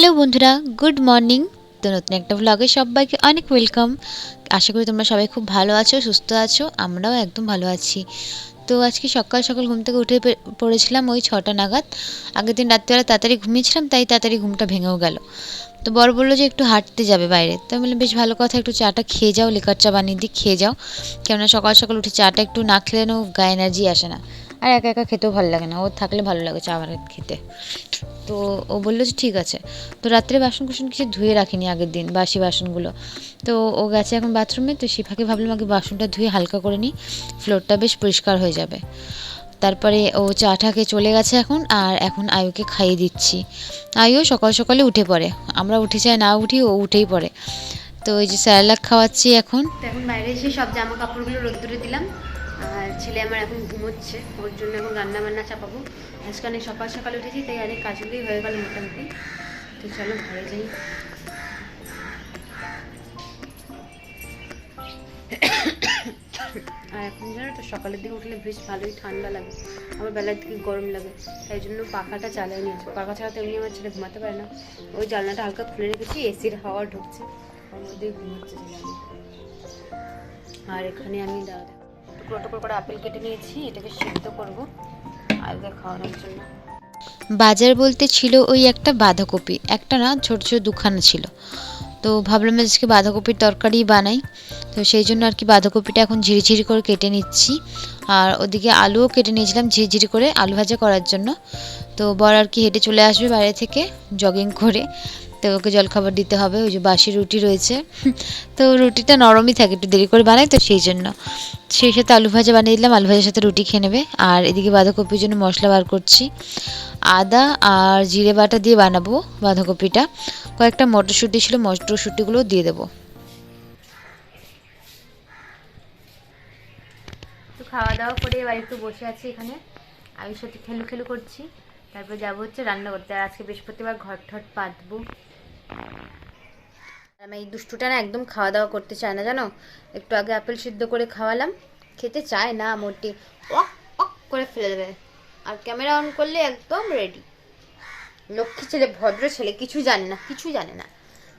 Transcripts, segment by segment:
Hello বন্ধুরা। Good morning তো নতুন একটা ব্লগে সবাইকে অনেক ওয়েলকাম আশা করি তোমরা সবাই খুব ভালো আছো, সুস্থ আছো। আমরাও একদম ভালো আছি। তো আজকে সকাল সকাল ঘুম থেকে উঠে পড়েছিলাম ওই ছটা নাগাদ। আগের দিন রাত্রিবেলা তাড়াতাড়ি ঘুমিয়েছিলাম, তাই তাড়াতাড়ি ঘুমটা ভেঙেও গেল। তো বর বলল যে একটু হাঁটতে যাবে বাইরে। তো আমি বললাম, বেশ ভালো কথা, একটু চাটা খেয়ে যাও লিকার চা বানিয়ে দিই খেয়ে যাও। কেননা সকাল সকাল উঠে চাটা একটু না খেলে না গায়ে এনার্জি আসে না। আর একা একা খেতেও ভালো লাগে না। ও থাকলে ভালো লাগে চা ভাত খেতে। তো ও বলল যে ঠিক আছে। তো রাত্রে বাসন কুসন কিছু ধুয়ে রাখিনি আগের দিন, বাসি বাসনগুলো। তো ও গেছে এখন বাথরুমে, তো শিফাকে ভাবলাম আগে বাসনটা ধুয়ে হালকা করে নিই, ফ্লোরটা বেশ পরিষ্কার হয়ে যাবে। তারপরে ও চাটাকে চলে গেছে এখন, আর এখন আয়ুকে খাইয়ে দিচ্ছি। আয়ু সকাল সকালে উঠে পড়ে। আমরা উঠে চাই, না উঠি, ও উঠেই পড়ে। তো ওই যে স্যালাক খাওয়াচ্ছি এখন। এখন বাইরে এসে সব জামা কাপড়গুলো রোদ্দুরে দিলাম। ছেলে আমার এখন ঘুমোচ্ছে, ওর জন্য এখন রান্না বান্না চাপাবো। আজকে অনেক সকাল সকাল উঠেছি, তাই অনেক কাজগুলোই হয়ে গেল মোটামুটি। তো চলো, ঘরে যাই। আর এখন জানো তো, সকালের দিকে উঠলে বেশ ভালোই ঠান্ডা লাগে আমার বেলার দিকে গরম লাগে। তাই জন্য পাখাটা চালাই নিয়েছি। পাখা ছাড়া তো এমনি আমার ছেলে ঘুমাতে পারে না। ওই জানলাটা হালকা খুলে রেখেছি, এসির হাওয়া ঢুকছে। ওর মধ্যেই ঘুমাচ্ছে আর এখানে আমি দাঁড়া বাজার বলতে ছিল ওই একটা বাঁধাকপি, একটা না ছোট ছোট দুখানা ছিল। তো ভাবলাম আজকে বাঁধাকপির তরকারি বানাই। তো সেই জন্য আর কি বাঁধাকপিটা এখন ঝিরিঝিরি করে কেটে নিচ্ছি। আর ওদিকে আলুও কেটে নিয়েছিলাম ঝিরিঝিরি করে আলু ভাজা করার জন্য। তো বর আর কি হেঁটে চলে আসবে বাইরে থেকে জগিং করে। তো ওকে জলখাবার দিতে হবে, ওই যে বাসি রুটি রয়েছে। তো রুটিটা নরমই থাকে, একটু দেরি করে বানাই তো সেই জন্য। সেই সাথে আলু ভাজা বানিয়ে দিলাম, আলু ভাজার সাথে রুটি খেয়ে নেবে। আর এদিকে বাঁধাকপির জন্য মশলা বার করছি। আদা আর জিরে বাটা দিয়ে বানাবো বাঁধাকপিটা। কয়েকটা মটরশুঁটি ছিল মটরশুঁটিগুলো দিয়ে দেবো। খাওয়া দাওয়া করে এবার একটু বসে আছি এখানে। আমি সাথে খেলু খেলু করছি। তারপর যাব হচ্ছে রান্না করতে। আর আজকে বৃহস্পতিবার ঘর ঠট পাতবো। আমি এই দুষ্টুটা না একদম খাওয়া দাওয়া করতে চায় না জানো? একটু আগে আপেল সিদ্ধ করে খাওয়ালাম। খেতে চায় না মোটি অক অক করে ফেলে দেবে। আর ক্যামেরা অন করলে একদম রেডি লক্ষ্মী ছেলে ভদ্র ছেলে কিছু জানে না কিছু জানে না।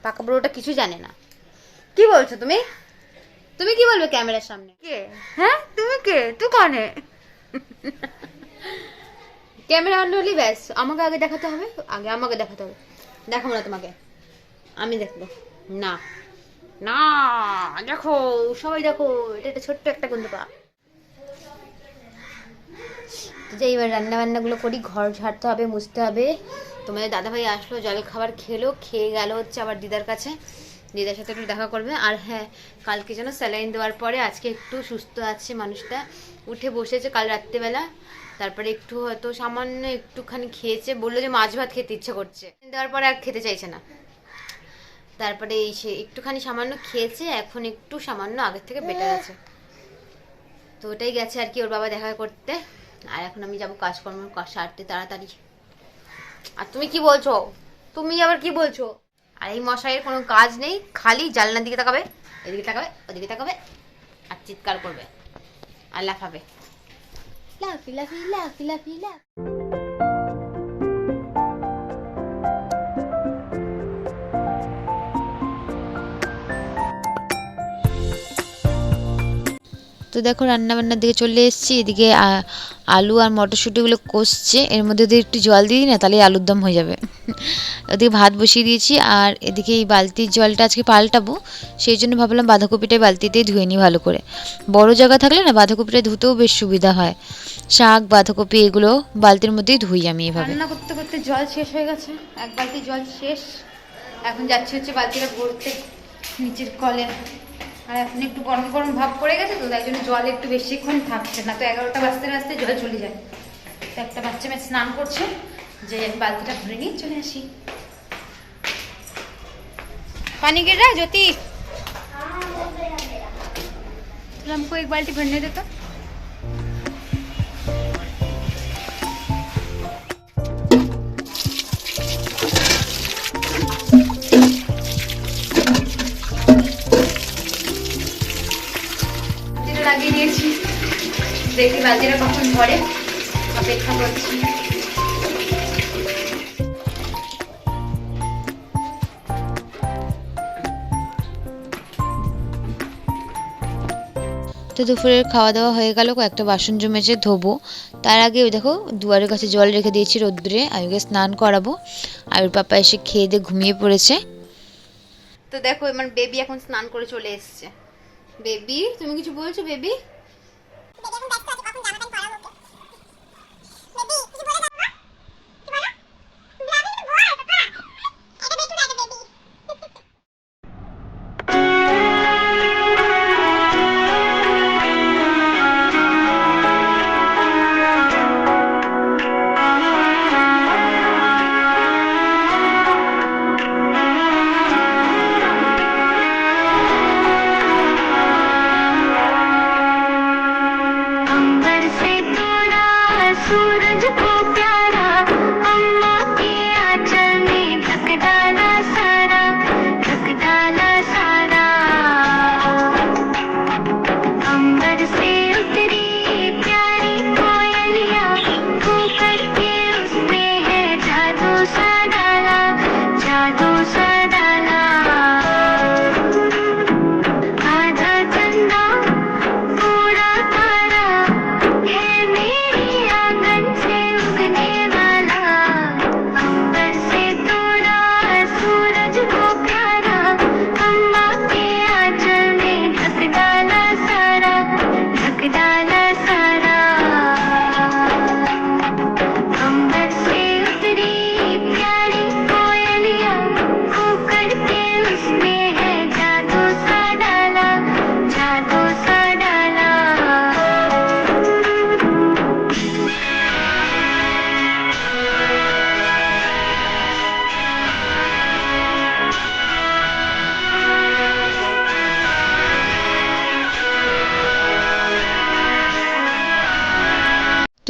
পাকা বুড়োটা কিছু জানে না। কি বলছো তুমি? তুমি কি বলবে ক্যামেরার সামনে? কে? হ্যাঁ? তুমি কে? তুই কানে? ক্যামেরা অন হলেই ব্যাস। আমাকে আগে দেখাতে হবে? আগে আমাকে দেখাতে হবে। দেখাবো না তোমাকে। আমি দেখব। না। না, দেখো, সবাই দেখো, এটা একটা ছোট্ট একটা গন্ধ পা যে এবার রান্না বান্নাগুলো করি, ঘর ঝাড়তে হবে, মুছতে হবে। তোমাদের দাদাভাই আসলো, জল খাবার খেলো, খেয়ে গেল হচ্ছে আবার দিদার কাছে। দিদার সাথে একটু দেখা করবে। আর হ্যাঁ কালকে যেন স্যালাইন দেওয়ার পরে আজকে একটু সুস্থ আছে মানুষটা। উঠে বসেছে কাল রাত্রেবেলা। তারপরে একটু হয়তো সামান্য একটুখানি খেয়েছে, বলল যে মাছ ভাত খেতে ইচ্ছে করছে। দেওয়ার পরে আর খেতে চাইছে না। তারপরে এই সে একটুখানি সামান্য খেয়েছে, এখন একটু সামান্য আগের থেকে বেটার আছে। তো ওটাই গেছে আর কি ওর বাবা দেখা করতে। আর এখন আমি যাব কাজকর্ম কাজ সারতে তাড়াতাড়ি। আর তুমি কি বলছো? তুমি আবার কি বলছো? আর এই মশাইয়ের কোনো কাজ নেই, খালি জানলার দিকে তাকাবে, এদিকে তাকাবে, ওদিকে তাকাবে, আর চিৎকার করবে, আর লাফাবে। Laughy, laughy, laughy, laughy, laugh. তো দেখো রান্না বান্নার দিকে চলে এসেছি। এদিকে আলু আর মটরশুঁটিগুলো কষছে। এর মধ্যে যদি একটু জল দিই না তাহলে আলুর দম হয়ে যাবে। ওদিকে ভাত বসিয়ে দিয়েছি আর এদিকে এই বালতির জলটা আজকে পাল্টাবো। সেই জন্য ভাবলাম বাঁধাকপিটা বালতিতেই ধুয়ে নিই ভালো করে। বড় জায়গা থাকলে না বাঁধাকপিটা ধুতেও বেশ সুবিধা হয়। শাক, বাঁধাকপি এগুলো বালতির মধ্যেই ধুই আমি এভাবে। রান্না করতে করতে জল শেষ হয়ে গেছে। এক বালতি জল শেষ। এখন যাচ্ছি হচ্ছে বালতিটা ভরতে নিচের কলে। আর এখন একটু গরম গরম ভাব পড়ে গেছে তো তাই জন্য জল একটু বেশিক্ষণ থাকছে না তো এগারোটা বাজতে বাজতে জল চলে যায় তো একটা বাচ্চা মেয়ে স্নান করছে যে আমি বালতিটা ভরে নিয়ে চলে আসি पानी गिर रहा है ज्योति तो हमको एक बाल्टी भरने देता দেখি বালতিটা কখন ধরে? অপেক্ষা করছি। তো দুপুরের খাওয়া দাওয়া হয়ে গেল কয়েকটা বাসন জমেছে ধোবো। তার আগে ওই দেখো দুয়ারের কাছে জল রেখে দিয়েছি রোদ্দুরে আয়ুকে স্নান করাবো। আয়ুর পাপা এসে খেয়ে দিয়ে ঘুমিয়ে পড়েছে। তো দেখো আমার বেবি এখন স্নান করে চলে এসছে। বেবি তুমি কিছু বলছো বেবি?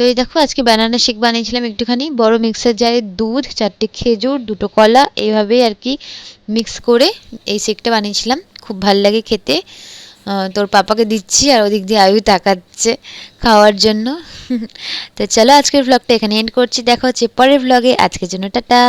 তো এই দেখো, আজকে ব্যানানা শেক বানিয়েছিলাম একটুখানি। বড় মিক্সার জারে দুধ, চারটে খেজুর, দুটো কলা, এইভাবেই আর কি মিক্স করে এই শেকটা বানিয়েছিলাম। খুব ভালো লাগে খেতে। তোর পাপাকে দিচ্ছি আর ওদিক দিয়ে আয়ু তাকাচ্ছে খাওয়ার জন্য। তো চলো আজকের ব্লগটা এখানে এন্ড করছি। দেখা হচ্ছে পরের ব্লগে আজকের জন্য টাটা।